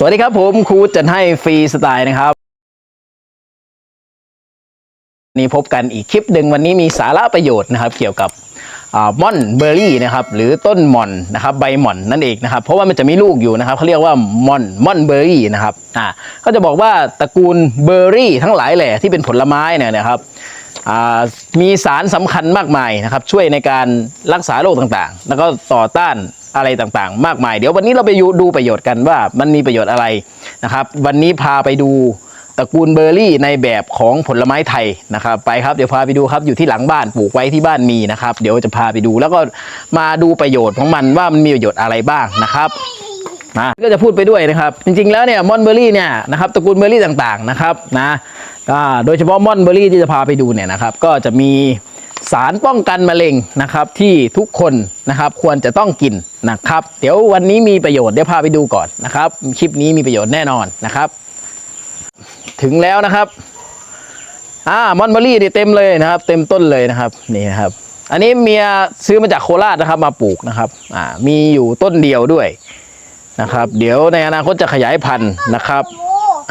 สวัสดีครับผมครูจัดให้ฟรีสไตล์นะครับ นี่พบกันอีกคลิปหนึ่งวันนี้มีสาระประโยชน์นะครับ เกี่ยวกับม่อนเบอร์รี่นะครับหรือต้นม่อนนะครับใบม่อนนั่นเองนะครับ เพราะว่ามันจะมีลูกอยู่นะครับเขาเรียกว่าม่อนม่อนเบอร์รี่นะครับอ่าก็จะบอกว่าตระกูลเบอร์รี่ทั้งหลายแหล่ที่เป็นผลไม้เนี่ยนะครับ มีสารสำคัญมากมายนะครับ ช่วยในการรักษาโรคต่างๆ แล้วก็ต่อต้านอะไรต่างๆ มากมาย เดี๋ยววันนี้เราไปดูประโยชน์กันว่ามันมีประโยชน์อะไรนะครับ วันนี้พาไปดูตระกูลเบอร์รี่ในแบบของผลไม้ไทยนะครับ ไปครับเดี๋ยวพาไปดูครับอยู่ที่หลังบ้านปลูกไว้ที่บ้านมีนะครับ เดี๋ยวจะพาไปดูแล้วก็มาดูประโยชน์ของมันว่ามันมีประโยชน์อะไรบ้างนะครับนะก็จะพูดไปด้วยนะครับ จริงๆแล้วเนี่ยมอนเบอร์รี่เนี่ยนะครับตระกูลเบอร์รี่ต่างๆนะครับนะ โดยเฉพาะมอนเบอร์รี่ที่จะพาไปดูเนี่ยนะครับ ก็จะมีสารป้องกันมะเร็งนะครับ ที่ทุกคนนะครับควรจะต้องกินนะครับ เดี๋ยววันนี้มีประโยชน์เดี๋ยวพาไปดูก่อนนะครับ คลิปนี้มีประโยชน์แน่นอนนะครับ ถึงแล้วนะครับอ่ามอนเบอรี่นี่เต็มเลยนะครับ เต็มต้นเลยนะครับนี่นะครับ อันนี้เมียซื้อมาจากโคราชนะครับมาปลูกนะครับอ่ามีอยู่ต้นเดียวด้วยนะครับ เดี๋ยวในอนาคตจะขยายพันธุ์นะครับ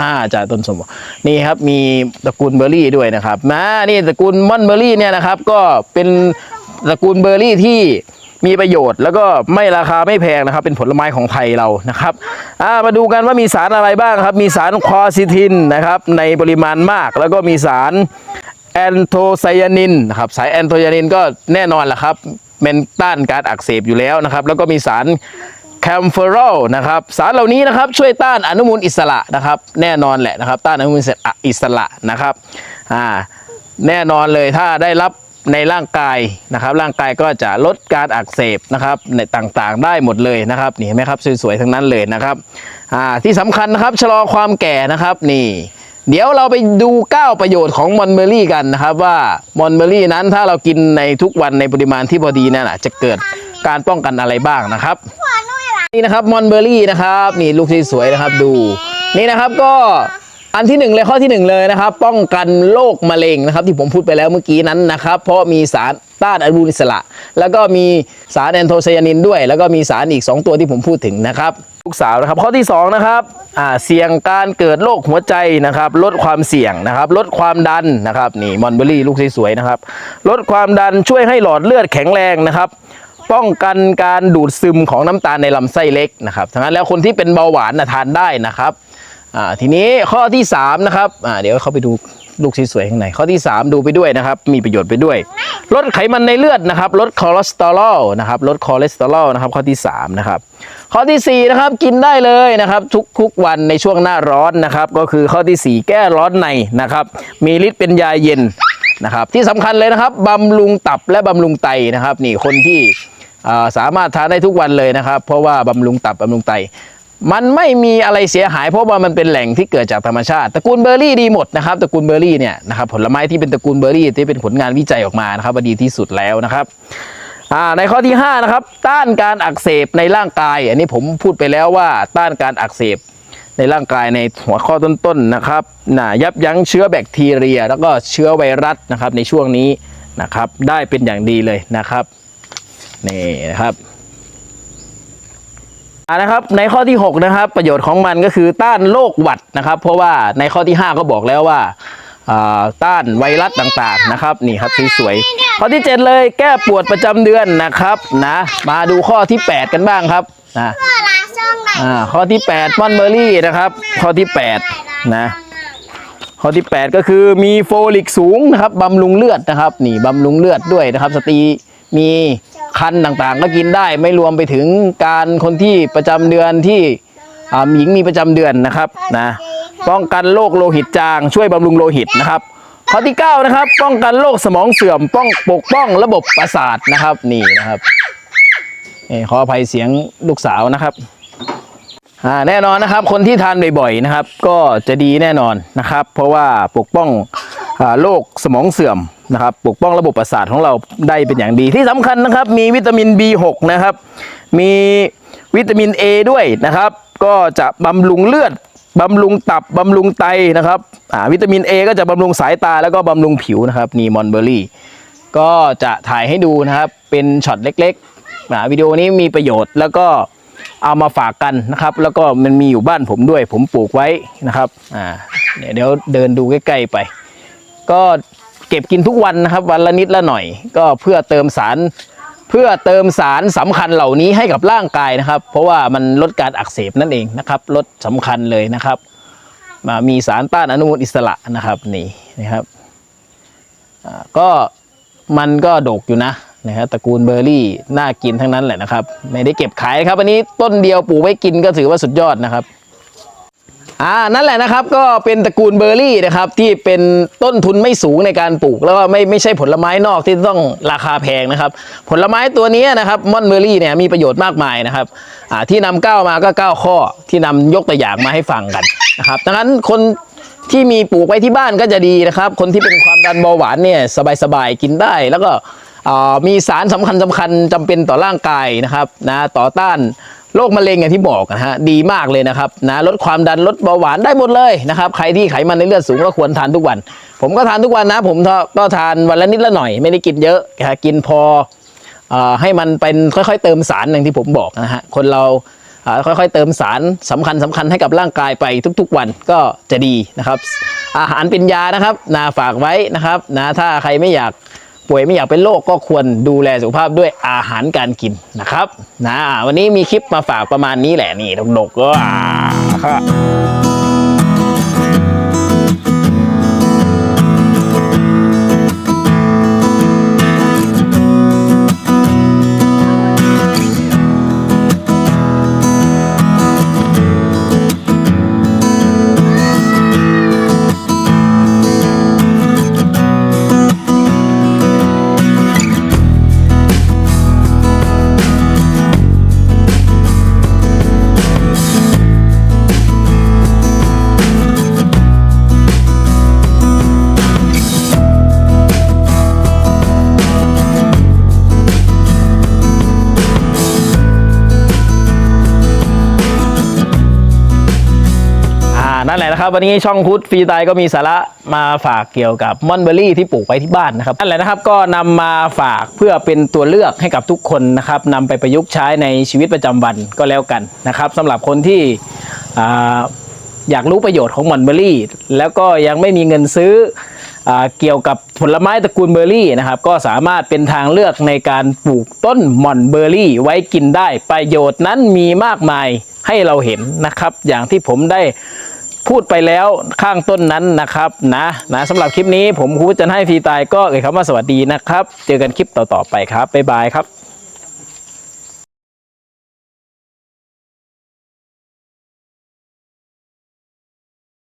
อ่าจากต้นสมนี่ครับมีตระกูลเบอร์รี่ด้วยนะครับมานี่ตระกูลมอนเบอร์รี่เนี่ยนะครับ ก็เป็นตระกูลเบอร์รี่ที่มีประโยชน์แล้วก็ไม่ราคาไม่แพงนะครับ เป็นผลไม้ของไทยเรานะครับามาดูกันว่ามีสารอะไรบ้างครับ มีสารควอซิทินนะครับ ในปริมาณมาก แล้วก็มีสารแอนโทไซยานินนะครับสายแอนโทไซยานินก็แน่นอนแหละครับเป็นต้านการอักเสบอยู่แล้วนะครับ แล้วก็มีสาร คมเฟอรอลนะครับสารเหล่านี้นะครับช่วยต้านอนุมูลอิสระนะครับแน่นอนแหละนะครับต้านอนุมูลอิสระนะครับอ่าแน่นอนเลยถ้าได้รับในร่างกายนะครับร่างกายก็จะลดการอักเสบนะครับในต่างๆ ได้หมดเลยนะครับนี่เห็นไหมครับสวยๆทั้งนั้นเลยนะครับอ่าที่สำคัญนะครับชะลอความแก่นะครับนี่เดี๋ยวเราไปดู 9 ประโยชน์ของมอนเบอรี่กันนะครับ ว่ามอนเบอรี่นั้นถ้าเรากินในทุกวันในปริมาณที่พอดีนั่นแหะจะเกิดการป้องกันอะไรบ้างนะครับ นี่นะครับมอนเบอรี่นะครับนี่ลูกที่สวยนะครับดูนี่นะครับก็อันที่หนึ่งเลยข้อที่หนึ่งเลยนะครับ ป้องกันโรคมะเร็งนะครับ ที่ผมพูดไปแล้วเมื่อกี้นั้นนะครับ เพราะมีสารต้านอนุมูลอิสระ แล้วก็มีสารแอนโทไซยานินด้วย แล้วก็มีสารอีก 2 ตัวที่ผมพูดถึงนะครับลูกสาวนะครับข้อที่สองนะครับอ่าเสี่ยงการเกิดโรคหัวใจนะครับ ลดความเสี่ยงนะครับ ลดความดันนะครับนี่มอนเบอรี่ลูกสวยๆนะครับ ลดความดันช่วยให้หลอดเลือดแข็งแรงนะครับ ป้องกันการดูดซึมของน้ำตาลในลำไส้เล็กนะครับทั้งนั้นแล้วคนที่เป็นเบาหวานนะทานได้นะครับอ่าทีนี้ข้อที่3นะครับอ่าเดี๋ยวเขาไปดูลูกสวยๆข้างในข้อที่ 3 ดูไปด้วยนะครับ มีประโยชน์ไปด้วย ลดไขมันในเลือดนะครับ ลดคอเลสเตอรอลนะครับลดคอเลสเตอรอลนะครับข้อที่3นะครับข้อทีสี่4นะครับกินได้เลยนะครับ ทุกๆวันในช่วงหน้าร้อนนะครับ ก็คือข้อทีสี่ 4 แก้ร้อนในนะครับ มีฤทธิ์เป็นยาเย็นนะครับ ที่สำคัญเลยนะครับบำรุงตับและบำรุงไตนะครับ นี่คนที่ สามารถทานได้ทุกวันเลยนะครับ เพราะว่าบำรุงตับบำรุงไต มันไม่มีอะไรเสียหาย เพราะว่ามันเป็นแหล่งที่เกิดจากธรรมชาติตระกูลเบอร์รี่ดีหมดนะครับตระกูลเบอร์รี่เนี่ยนะครับผลไม้ที่เป็นตระกูลเบอร์รี่ที่เป็นผลงานวิจัยออกมานะครับว่าดีที่สุดแล้วนะครับในข้อที่5นะครับต้านการอักเสบในร่างกาย อันนี้ผมพูดไปแล้วว่าต้านการอักเสบในร่างกายในหัวข้อต้นๆนะครับนะยับยั้งเชื้อแบคทีเรีย แล้วก็เชื้อไวรัสนะครับในช่วงนี้นะครับได้เป็นอย่างดีเลยนะครับ นี่นะครับอ่านะครับในข้อที่ 6 นะครับ ประโยชน์ของมันก็คือต้านโรคหวัดนะครับ เพราะว่าในข้อที่ 5 ก็บอกแล้วว่าต้านไวรัสต่างๆนะครับนี่ครับสวยๆข้อที่ 7 เลยแก้ปวดประจำเดือนนะครับนะมาดูข้อที่ 8 กันบ้างครับนะก็ร้านช่องไหนอ่าข้อที่8มอนเบอร์รี่นะครับ ข้อที่8นะข้อที่ 8 ก็คือมีโฟลิกสูงนะครับบำรุงเลือดนะครับนี่บำรุงเลือดด้วยนะครับ สตรีมี คันต่างๆ ก็กินได้ไม่รวมไปถึงการคนที่ประจำเดือนที่อ่าหญิงมีประจำเดือนนะครับนะป้องกันโรคโลหิตจางช่วยบำรุงโลหิตนะครับข้อที่9นะครับป้องกันโรคสมองเสื่อมป้องปกป้องระบบประสาทนะครับนี่นะครับขออภัยเสียงลูกสาวนะครับอ่าแน่นอนนะครับคนที่ทานบ่อยๆนะครับ ก็จะดีแน่นอนนะครับ เพราะว่าปกป้อง โรคสมองเสื่อมนะครับปกป้องระบบประสาทของเราได้เป็นอย่างดีที่สำคัญนะครับ มีวิตามิน B6 นะครับ มีวิตามิน A ด้วยนะครับ ก็จะบำรุงเลือดบำรุงตับบำรุงไตนะครับวิตามิน A ก็จะบำรุงสายตาแล้วก็บำรุงผิวนะครับนี่มอนเบอร์รี่ก็จะถ่ายให้ดูนะครับเป็นช็อตเล็กๆวิดีโอนี้มีประโยชน์แล้วก็เอามาฝากกันนะครับ แล้วก็มันมีอยู่บ้านผมด้วย ผมปลูกไว้นะครับอ่าเดี๋ยวเดินดูใกล้ๆไป ก็เก็บกินทุกวันนะครับ วันละนิดละหน่อย ก็เพื่อเติมสาร เพื่อเติมสารสำคัญเหล่านี้ให้กับร่างกายนะครับ เพราะว่ามันลดการอักเสบนั่นเองนะครับ ลดสำคัญเลยนะครับมามีสารต้านอนุมูลอิสระนะครับนี่นะครับก็มันก็ดกอยู่นะนะครับตระกูลเบอร์รี่น่ากินทั้งนั้นแหละนะครับ ไม่ได้เก็บขายครับอันนี้ต้นเดียวปลูกไว้กินก็ถือว่าสุดยอดนะครับ อ่านั่นแหละนะครับก็เป็นตระกูลเบอร์รี่นะครับที่เป็นต้นทุนไม่สูงในการปลูก แล้วก็ไม่ไม่ใช่ผลไม้นอกที่ต้องราคาแพงนะครับ ผลไม้ตัวนี้นะครับมอนเบอร์รี่เนี่ยมีประโยชน์มากมายนะครับอ่าที่นำเก้ามาก็เก้าข้อที่นำยกตัวอย่างมาให้ฟังกันนะครับดังนั้นคนที่มีปลูกไว้ที่บ้านก็จะดีนะครับ คนที่เป็นความดันเบาหวานเนี่ยสบายๆกินได้แล้วก็อ่ามีสารสำคัญสคัญๆจำเป็นต่อร่างกายนะครับนะต่อต้าน โรคมะเร็งอย่างที่บอกนะฮะดีมากเลยนะครับนะลดความดันลดเบาหวานได้หมดเลยนะครับใครที่ไขมันในเลือดสูงก็ควรทานทุกวัน ผมก็ทานทุกวันนะ ผมก็ทานวันละนิดละหน่อย ไม่ได้กินเยอะนะกินพออให้มันเป็นค่อยๆ เติมสารอย่างที่ผมบอกนะฮะคนเราค่อยๆ เติมสารสำคัญสำคัญให้กับร่างกายไปทุกๆ วันก็จะดีนะครับ อาหารเป็นยานะครับนาฝากไว้นะครับนะถ้าใครไม่อยาก ป่วยไม่อยากเป็นโรคก็ควรดูแลสุขภาพด้วยอาหารการกินนะครับนะวันนี้มีคลิปมาฝากประมาณนี้แหละนี่ดกๆก็อ่าครับอ่า นั่นแหละครับวันนี้ช่องพุทธฟรีไตก็มีสาระมาฝากเกี่ยวกับมอนเบอรี่ที่ปลูกไว้ที่บ้านนะครับนั่นแหละนะครับก็นำมาฝากเพื่อเป็นตัวเลือกให้กับทุกคนนะครับนำไปประยุกต์ใช้ในชีวิตประจำวันก็แล้วกันนะครับสำหรับคนที่อ่าอยากรู้ประโยชน์ของมอนเบอรี่ แล้วก็ยังไม่มีเงินซื้อเกี่ยวกับผลไม้ตระกูลเบอร์รี่นะครับก็สามารถเป็นทางเลือกในการปลูกต้นหม่อนเบอร์รี่ ไว้กินได้ประโยชน์นั้นมีมากมายให้เราเห็นนะครับ อย่างที่ผมได้ พูดไปแล้วข้างต้นนั้นนะครับนะนะสำหรับคลิปนี้ผมครูจันให้ฟรีตายก็เอ่ยคำว่าสวัสดีนะครับ เจอกันคลิปต่อๆไปครับบ๊ายบายครับ